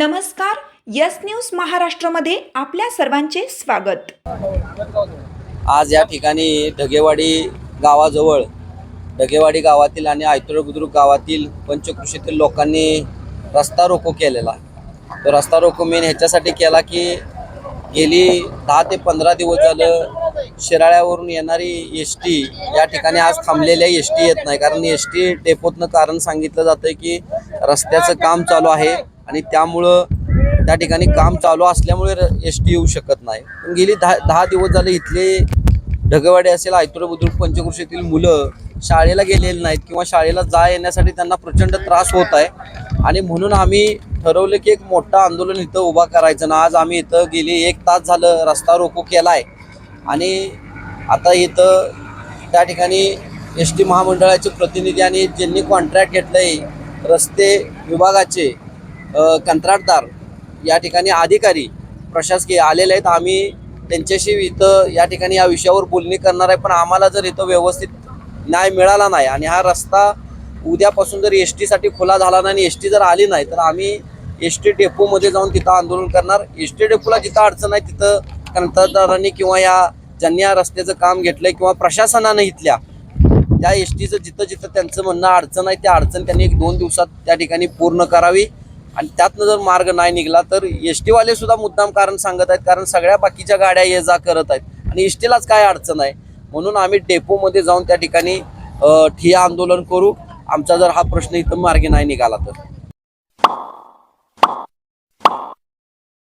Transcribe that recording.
नमस्कार yes news महाराष्ट्रामध्ये आपल्या सर्वांचे स्वागत. आज या ठिकाणी ढगेवाडी गावाजवळ ढगेवाडी गावातील आणि आयतुळ बुद्रुक गावातील पंचकृषीतील लोकांनी रस्ता रोको केलेला. तो रस्ता रोको मेन ह्याच्यासाठी केला की गेली दहा ते पंधरा दिवस झालं शिराळ्यावरून येणारी एस टी या ठिकाणी आज थांबलेल्या एस टी येत नाही. कारण एस टी डेपोतनं कारण सांगितलं जातं की रस्त्याचं काम चालू आहे. आणि त्यामुळं त्या ठिकाणी काम चालू असल्यामुळे एस टी येऊ शकत नाही. पण गेली दहा दहा दिवस झाले इथले ढगवाडी असेल आयतुर बुद्रुक पंचकृषीतील मुलं शाळेला गेलेली नाहीत किंवा शाळेला जा येण्यासाठी त्यांना प्रचंड त्रास होत आहे. आणि म्हणून आम्ही ठरवलं की एक मोठं आंदोलन इथं उभा करायचं ना आज आम्ही इथं गेली एक तास झालं रस्ता रोको केला आहे आणि आता इथं त्या ठिकाणी एस टी महामंडळाचे प्रतिनिधी आणि ज्यांनी कॉन्ट्रॅक्ट घेतलं आहे रस्ते विभागाचे कंत्राटदार या ठिकाणी अधिकारी प्रशासकीय आलेले आहेत. आम्ही त्यांच्याशी इथं या ठिकाणी या विषयावर बोलणी करणार आहे. पण आम्हाला जर इथं व्यवस्थित न्याय मिळाला नाही आणि हा रस्ता उद्यापासून जर एस टीसाठी खुला झाला नाही आणि एस टी जर आली नाही तर आम्ही एस टी डेपोमध्ये जाऊन तिथं आंदोलन करणार. एस टी डेपोला जिथं अडचण आहे तिथं कंत्राटदारांनी किंवा या ज्यांनी या रस्त्याचं काम घेतलंय किंवा प्रशासनानं इथल्या त्या एस टीचं जिथं जिथं त्यांचं म्हणणं अडचण आहे त्या अडचण त्यांनी एक दोन दिवसात त्या ठिकाणी पूर्ण करावी. आणि त्यातनं जर मार्ग नाही निघाला तर एस टीवाले सुद्धा मुद्दाम कारण सांगत आहेत कारण सगळ्या बाकीच्या गाड्या ये जा करत आहेत. आणि एस टीलाच काय अडचण आहे? म्हणून आम्ही डेपोमध्ये जाऊन त्या ठिकाणी ठिया आंदोलन करू. आमचा जर हा प्रश्न इथं मार्गी नाही निघाला तर.